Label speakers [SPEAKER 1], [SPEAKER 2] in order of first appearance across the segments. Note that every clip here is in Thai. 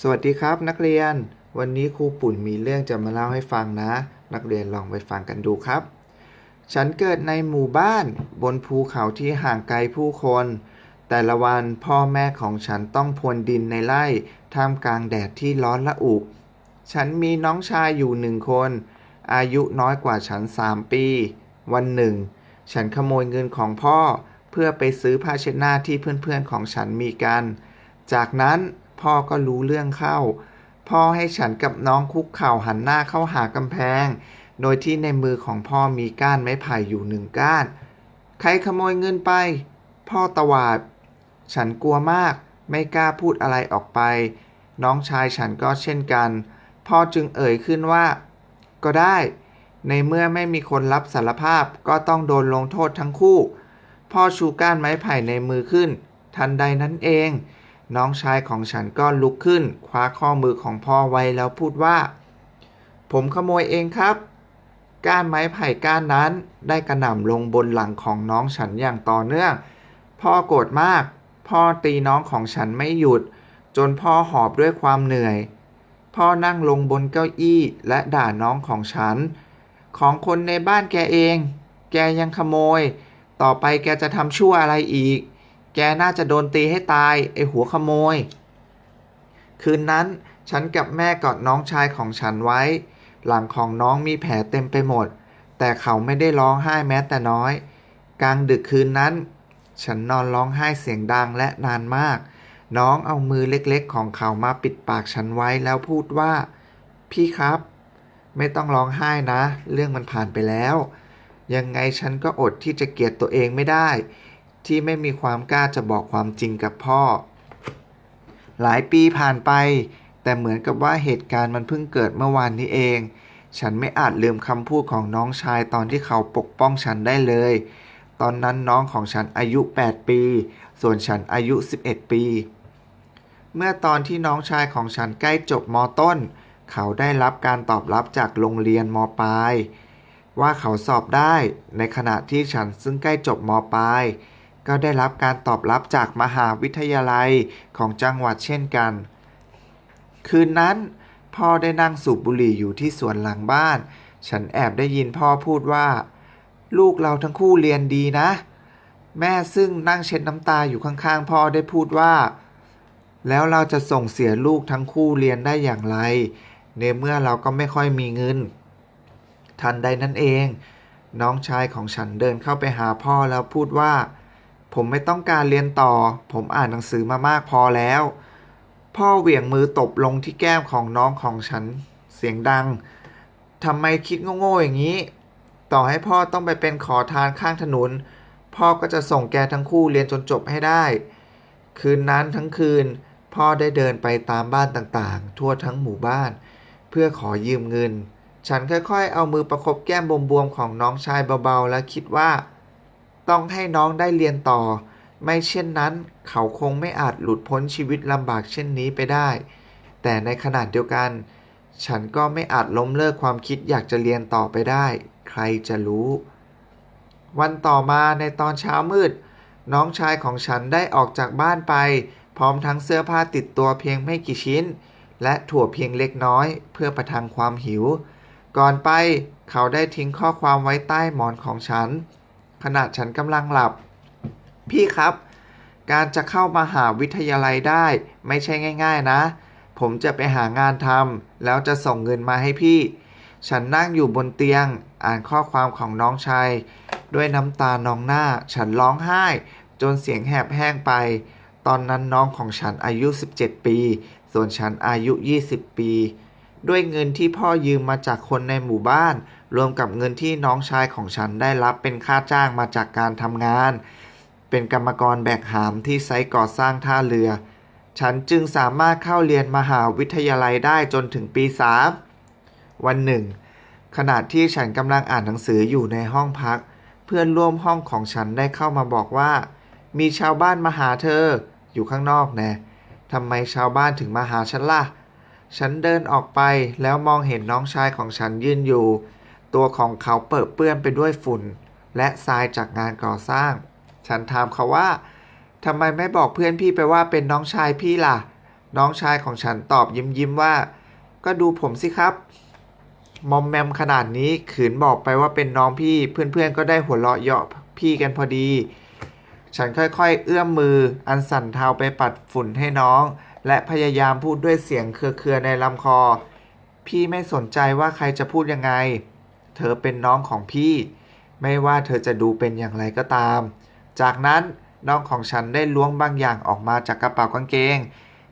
[SPEAKER 1] สวัสดีครับ นักเรียน วันนี้ครูปุ่นมีเรื่องจะมาเล่าให้ฟังนะ นักเรียนลองไปฟังกันดูครับ ฉันเกิดในหมู่บ้านบนภูเขาที่ห่างไกลผู้คน แต่ละวันพ่อแม่ของฉันต้องพรวนดินในไร่ท่ามกลางแดดที่ร้อนละอุ ฉันมีน้องชายอยู่หนึ่งคน อายุน้อยกว่าฉันสามปี วันหนึ่ง ฉันขโมยเงินของพ่อ เพื่อไปซื้อผ้าเช็ดหน้าที่เพื่อนๆของฉันมีกัน จากนั้น พ่อก็รู้เรื่องเข้า พ่อให้ฉันกับน้องคุกเข่าหันหน้าเข้าหากำแพง โดยที่ในมือของพ่อมีก้านไม้ไผ่อยู่หนึ่งก้าน ใครขโมยเงินไป พ่อตวาด ฉันกลัวมาก ไม่กล้าพูดอะไรออกไป น้องชายฉันก็เช่นกัน พ่อจึงเอ่ยขึ้นว่า ก็ได้ ในเมื่อไม่มีคนรับสารภาพก็ต้องโดนลงโทษทั้งคู่ พ่อชูก้านไม้ไผ่ในมือขึ้น ทันใดนั้นเอง น้องชายของฉันก็ลุกขึ้น คว้าข้อมือของพ่อไว้แล้วพูดว่า ผมขโมยเองครับ ก้านไม้ไผ่ก้านนั้นได้กระหน่ำลงบนหลังของน้องฉันอย่างต่อเนื่อง พ่อโกรธมาก พ่อตีน้องของฉันไม่หยุด จนพ่อหอบด้วยความเหนื่อย พ่อนั่งลงบนเก้าอี้และด่าน้องของฉัน ของคนในบ้านแกเอง แกยังขโมย ต่อไปแกจะทำชั่วอะไรอีก แกน่าจะโดนตีให้ตาย ไอหัวขโมย คืนนั้นฉันกับแม่กอดน้องชายของฉันไว้ หลังของน้องมีแผลเต็มไปหมด แต่เขาไม่ได้ร้องไห้แม้แต่น้อย กลางดึกคืนนั้น ฉันนอนร้องไห้เสียงดังและนานมาก น้องเอามือเล็กๆ ของเขามาปิดปากฉันไว้แล้วพูดว่า พี่ครับ ไม่ต้องร้องไห้นะ เรื่องมันผ่านไปแล้ว ยังไงฉันก็อดที่จะเกลียดตัวเองไม่ได้ ที่ไม่มีความกล้าจะบอกความจริงกับพ่อ หลายปีผ่านไป แต่เหมือนกับว่าเหตุการณ์มันเพิ่งเกิดเมื่อวานนี้เอง ฉันไม่อาจลืมคำพูดของน้องชายตอนที่เขาปกป้องฉันได้เลย ตอนนั้นน้องของฉันอายุ 8 ปี ส่วนฉันอายุ 11 ปี เมื่อตอนที่น้องชายของฉันใกล้จบมต้น เขาได้รับการตอบรับจากโรงเรียนมปลายว่าเขาสอบได้ในขณะที่ฉันซึ่งใกล้จบมปลาย ก็ได้รับการตอบรับจากมหาวิทยาลัยของจังหวัดเช่นกัน คืนนั้น พ่อได้นั่งสูบบุหรี่อยู่ที่สวนหลังบ้าน ฉันแอบได้ยินพ่อพูดว่า ลูกเราทั้งคู่เรียนดีนะ แม่ซึ่งนั่งเช็ดน้ำตาอยู่ข้างๆ พ่อได้พูดว่า แล้วเราจะส่งเสียลูกทั้งคู่เรียนได้อย่างไร ในเมื่อเราก็ไม่ค่อยมีเงิน ทันใดนั้นเอง น้องชายของฉันเดินเข้าไปหาพ่อแล้วพูดว่า ผมไม่ต้องการเรียนต่อ ผมอ่านหนังสือมามากพอแล้ว พ่อเหวี่ยงมือตบลงที่แก้มของน้องของฉัน เสียงดังทำไมคิดโง่ๆอย่างนี้ ต่อให้พ่อต้องไปเป็นขอทานข้างถนน พ่อก็จะส่งแกทั้งคู่เรียนจนจบให้ได้ คืนนั้นทั้งคืน พ่อได้เดินไปตามบ้านต่างๆ ทั่วทั้งหมู่บ้าน เพื่อขอยืมเงิน ฉันค่อยๆ เอามือประคบแก้มบวมๆของน้องชายเบาๆ และคิดว่า ต้องให้น้องได้เรียนต่อ ไม่เช่นนั้น เขาคงไม่อาจหลุดพ้นชีวิตลำบากเช่นนี้ไปได้ แต่ในขณะเดียวกัน ฉันก็ไม่อาจล้มเลิกความคิดอยากจะเรียนต่อไปได้ ใครจะรู้ วันต่อมาในตอนเช้ามืด น้องชายของฉันได้ออกจากบ้านไป พร้อมทั้งเสื้อผ้าติดตัวเพียงไม่กี่ชิ้น และถั่วเพียงเล็กน้อย เพื่อประทังความหิว ก่อนไปเขาได้ทิ้งข้อความไว้ใต้หมอนของฉัน ขณะฉันกำลังหลับ พี่ครับ การจะเข้ามาหาวิทยาลัยได้ไม่ใช่ง่าย ๆนะ ผมจะไปหางานทำแล้วจะส่งเงินมาให้พี่ ฉันนั่งอยู่บนเตียงอ่านข้อความของน้องชาย ด้วยน้ำตานองหน้า ฉันร้องไห้ จนเสียงแหบแห้งไป ตอนนั้นน้องของฉันอายุ 17 ปี ส่วนฉันอายุ 20 ปี ด้วยเงินที่พ่อยืมมาจากคนในหมู่บ้าน รวมกับเงินที่น้องชายของฉันได้รับเป็นค่าจ้างมาจากการทำงาน เป็นกรรมกรแบกหามที่ไซต์ก่อสร้างท่าเรือ ฉันจึงสามารถเข้าเรียนมหาวิทยาลัยได้จนถึงปีสามวันหนึ่ง ขณะที่ฉันกำลังอ่านหนังสืออยู่ในห้องพัก เพื่อนร่วมห้องของฉันได้เข้ามาบอกว่า มีชาวบ้านมาหาเธอ อยู่ข้างนอกแน่ทำไมชาวบ้านถึงมาหาฉันล่ะ ฉันเดินออกไปแล้วมองเห็นน้องชายของฉันยืนอยู่ ตัวของเขาเปิดเปื้อนไปด้วยฝุ่น และทรายจากงานก่อสร้าง ฉันถามเขาว่าทำไมไม่บอกเพื่อนพี่ไปว่าเป็นน้องชายพี่ล่ะ น้องชายของฉันตอบยิ้มยิ้มว่า ก็ดูผมสิครับ มอมแมมขนาดนี้ขืนบอกไปว่าเป็นน้องพี่ เพื่อนๆก็ได้หัวเราะเยาะพี่กันพอดี ฉันค่อยๆ เอื้อมมือ อันสั่นเทาไปปัดฝุ่นให้น้อง และพยายามพูดด้วยเสียงเครือๆในลำคอ พี่ไม่สนใจว่าใครจะพูดยังไง เธอเป็นน้องของพี่ ไม่ว่าเธอจะดูเป็นอย่างไรก็ตาม จากนั้นน้องของฉันได้ล้วงบางอย่างออกมาจากกระเป๋ากางเกง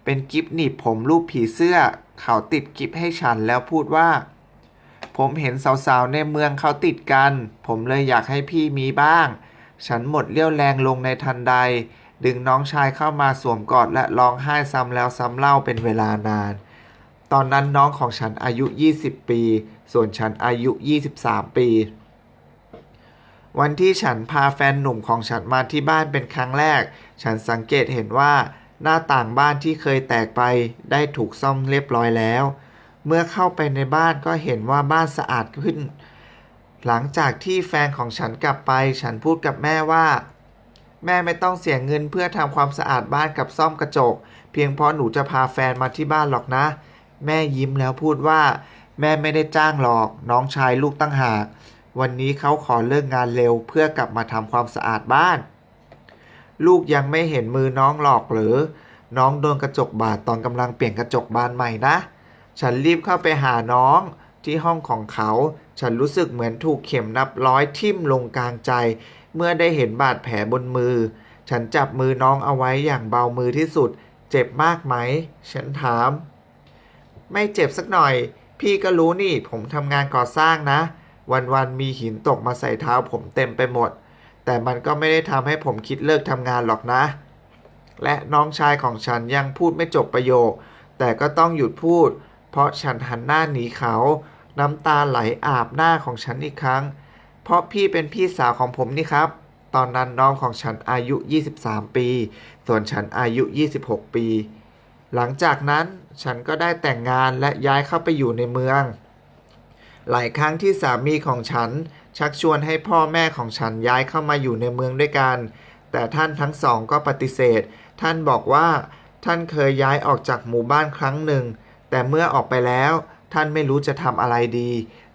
[SPEAKER 1] เป็นกิฟหนีบผมรูปผีเสื้อ เขาติดกิฟให้ฉันแล้วพูดว่า ผมเห็นสาวๆ ในเมืองเขาติดกัน ผมเลยอยากให้พี่มีบ้าง ฉันหมดเรี่ยวแรงลงในทันใด ดึงน้องชายเข้ามาสวมกอดและร้องไห้ซ้ำแล้วซ้ำเล่าเป็นเวลานาน ตอนนั้นน้องของฉันอายุ 20 ปี ส่วนฉันอายุ 23 ปี วันที่ฉันพาแฟนหนุ่มของฉันมาที่บ้านเป็นครั้งแรก ฉันสังเกตเห็นว่าหน้าต่างบ้านที่เคยแตกไปได้ถูกซ่อมเรียบร้อยแล้ว เมื่อเข้าไปในบ้านก็เห็นว่าบ้านสะอาดขึ้น หลังจากที่แฟนของฉันกลับไป ฉันพูดกับแม่ว่า แม่ไม่ต้องเสียเงินเพื่อทำความสะอาดบ้านกับซ่อมกระจก เพียงเพราะหนูจะพาแฟนมาที่บ้านหรอกนะ แม่ยิ้มแล้วพูดว่า แม่ไม่ได้จ้างหรอก น้องชายลูกตั้งหาก วันนี้เขาขอเลิกงานเร็วเพื่อกลับมาทำความสะอาดบ้าน ลูกยังไม่เห็นมือน้องหรอกหรือ น้องโดนกระจกบาดตอนกำลังเปลี่ยนกระจกบานใหม่นะ ฉันรีบเข้าไปหาน้องที่ห้องของเขา ฉันรู้สึกเหมือนถูกเข็มนับร้อยทิ่มลงกลางใจ เมื่อได้เห็นบาดแผลบนมือ ฉันจับมือน้องเอาไว้อย่างเบามือที่สุด เจ็บมากไหม ฉันถาม ไม่เจ็บสักหน่อย พี่ก็รู้นี่ผมทำงานก่อสร้างนะ วันๆมีหินตกมาใส่เท้าผมเต็มไปหมด แต่มันก็ไม่ได้ทำให้ผมคิดเลิกทำงานหรอกนะ และน้องชายของฉันยังพูดไม่จบประโยค แต่ก็ต้องหยุดพูด เพราะฉันหันหน้าหนีเขา น้ำตาไหลอาบหน้าของฉันอีกครั้ง เพราะพี่เป็นพี่สาวของผมนี่ครับตอนนั้นน้องของฉันอายุ 23 ปี ส่วนฉันอายุ 26 ปี หลังจากนั้น ฉันก็ได้แต่งงานและย้ายเข้าไปอยู่ในเมือง หลายครั้งที่สามีของฉันชักชวนให้พ่อแม่ของฉันย้ายเข้ามาอยู่ในเมืองด้วยกัน แต่ท่านทั้งสองก็ปฏิเสธ ท่านบอกว่า ท่านเคยย้ายออกจากหมู่บ้านครั้งหนึ่ง แต่เมื่อออกไปแล้ว ท่านไม่รู้จะทำอะไรดี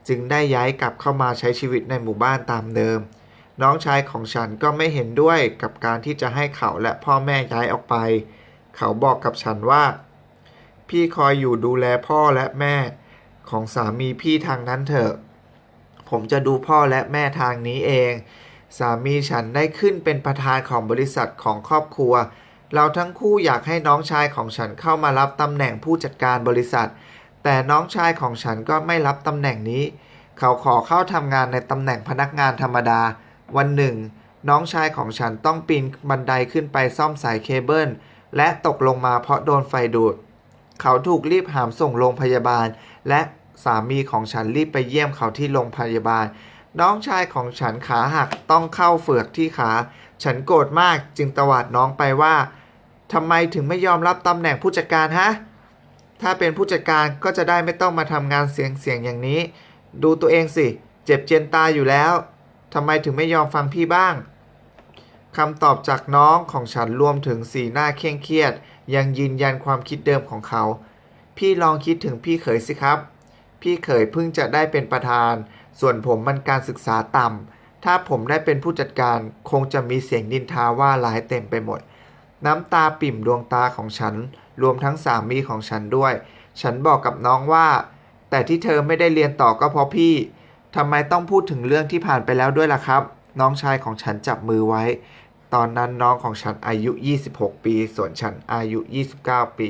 [SPEAKER 1] จึงได้ย้ายกลับเข้ามาใช้ชีวิตในหมู่บ้านตามเดิม น้องชายของฉันก็ไม่เห็นด้วยกับการที่จะให้เขาและพ่อแม่ย้ายออกไป เขาบอกกับฉันว่า พี่คอยอยู่ดูแลพ่อและแม่ของสามีพี่ทางนั้นเถอะ ผมจะดูพ่อและแม่ทางนี้เอง สามีฉันได้ขึ้นเป็นประธานของบริษัทของครอบครัว เราทั้งคู่อยากให้น้องชายของฉันเข้ามารับตำแหน่งผู้จัดการบริษัท แต่น้องชายของฉันก็ไม่รับตำแหน่งนี้ เขาขอเข้าทำงานในตำแหน่งพนักงานธรรมดา วันหนึ่ง น้องชายของฉันต้องปีนบันไดขึ้นไปซ่อมสายเคเบิลและตกลงมาเพราะโดนไฟดูด เขาถูกรีบหามส่งโรงพยาบาล และสามีของฉันรีบไปเยี่ยมเขาที่โรงพยาบาล น้องชายของฉันขาหักต้องเข้าเฝือกที่ขา ฉันโกรธมากจึงตวาดน้องไปว่าทำไมถึงไม่ยอมรับตำแหน่งผู้จัดการฮะ ถ้าเป็นผู้จัดการก็จะได้ไม่ต้องมาทำงานเสียงเสียงๆอย่างนี้ ดูตัวเองสิ เจ็บเจียนตาอยู่แล้วทำไมถึงไม่ยอมฟังพี่บ้าง คำตอบจากน้องของฉันรวมถึงสีหน้าเคร่งเครียด ยังยืนยันความคิดเดิมของเขา พี่ลองคิดถึงพี่เขยสิครับ พี่เขยเพิ่งจะได้เป็นประธาน ส่วนผมมันการศึกษาต่ำ ถ้าผมได้เป็นผู้จัดการคงจะมีเสียงดินทาว่าร้ายเต็มไปหมด น้ำตาปิ่มดวงตาของฉัน รวมทั้งสามีของฉันด้วย ฉันบอกกับน้องว่า แต่ที่เธอไม่ได้เรียนต่อก็เพราะพี่ทำไมต้องพูดถึงเรื่องที่ผ่านไปแล้วด้วยล่ะครับ น้องชายของฉันจับมือไว้ ตอนนั้นน้องของฉันอายุ 26 ปี ส่วนฉันอายุ 29 ปี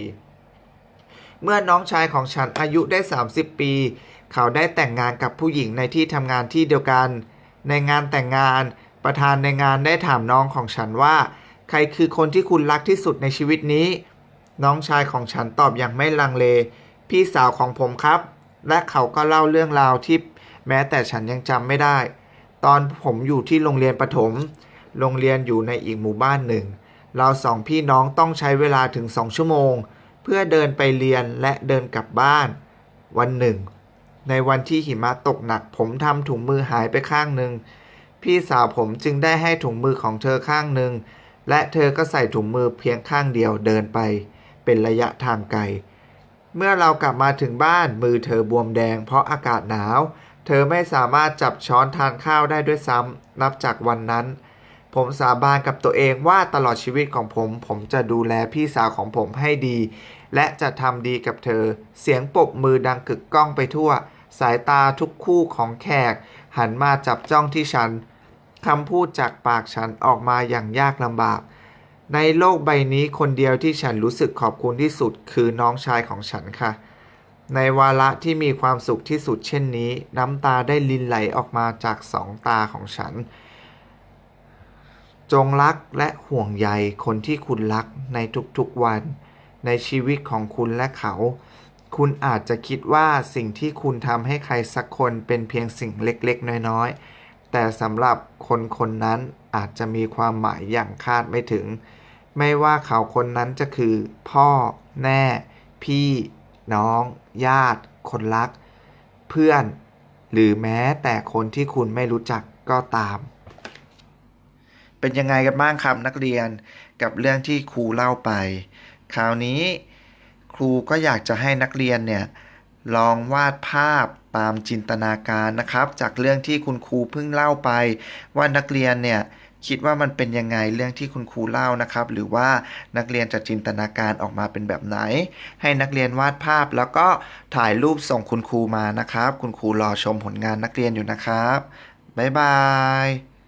[SPEAKER 1] เมื่อน้องชายของฉันอายุได้ 30 ปี เขาได้แต่งงานกับผู้หญิงในที่ทำงานที่เดียวกัน ในงานแต่งงานประธานในงานได้ถามน้องของฉันว่า ใครคือคนที่คุณรักที่สุดในชีวิตนี้ น้องชายของฉันตอบอย่างไม่ลังเล พี่สาวของผมครับ และเขาก็เล่าเรื่องราวที่แม้แต่ฉันยังจำไม่ได้ ตอนผมอยู่ที่โรงเรียนประถม โรงเรียนอยู่ในอีกหมู่บ้านหนึ่ง เราสองพี่น้องต้องใช้เวลาถึงสองชั่วโมง เพื่อเดินไปเรียนและเดินกลับบ้าน วันหนึ่ง ในวันที่หิมะตกหนัก ผมทำถุงมือหายไปข้างหนึ่ง พี่สาวผมจึงได้ให้ถุงมือของเธอข้างหนึ่ง และเธอก็ใส่ถุงมือเพียงข้างเดียวเดินไปไปเป็นระยะทางไกล เมื่อเรากลับมาถึงบ้านมือเธอบวมแดงเพราะอากาศหนาว เธอไม่สามารถจับช้อนทานข้าวได้ด้วยซ้ำนับจากวันนั้น ผมสาบานกับตัวเองว่าตลอดชีวิตของผม ผมจะดูแลพี่สาวของผมให้ดี และจะทำดีกับเธอ เสียงปรบมือดังกึกก้องไปทั่ว สายตาทุกคู่ของแขก หันมาจับจ้องที่ฉันคำพูดจากปากฉันออกมาอย่างยากลำบาก ในโลกใบนี้คนเดียวที่ฉันรู้สึกขอบคุณที่สุดคือน้องชายของฉันค่ะ ในวาระที่มีความสุขที่สุดเช่นนี้ น้ำตาได้ลินไหลออกมาจากสองตาของฉัน จงรักและห่วงใยคนที่คุณรักในทุกๆวัน ในชีวิตของคุณและเขา คุณอาจจะคิดว่าสิ่งที่คุณทำให้ใครสักคนเป็นเพียงสิ่งเล็กๆ น้อยๆ แต่สำหรับคนคนนั้นอาจจะมีความหมายอย่างคาดไม่ถึง ไม่ว่าเขาคนนั้นจะคือ พ่อ แม่ พี่ น้อง ญาติ คนรัก เพื่อน หรือแม้แต่คนที่คุณไม่รู้จักก็ตาม เป็นยังไงกันบ้างครับนักเรียนกับเรื่องที่ครูเล่าไป คราวนี้ครูก็อยากจะให้นักเรียนเนี่ยลองวาดภาพตามจินตนาการนะครับ จากเรื่องที่คุณครูเพิ่งเล่าไป ว่านักเรียนเนี่ย คิดว่ามันเป็นยังไงเรื่องที่คุณครูเล่านะครับ หรือว่านักเรียนจะจินตนาการออกมาเป็นแบบไหน ให้นักเรียนวาดภาพ แล้วก็ถ่ายรูปส่งคุณครูมานะครับ คุณครูรอชมผลงานนักเรียนอยู่นะครับบ๊ายบาย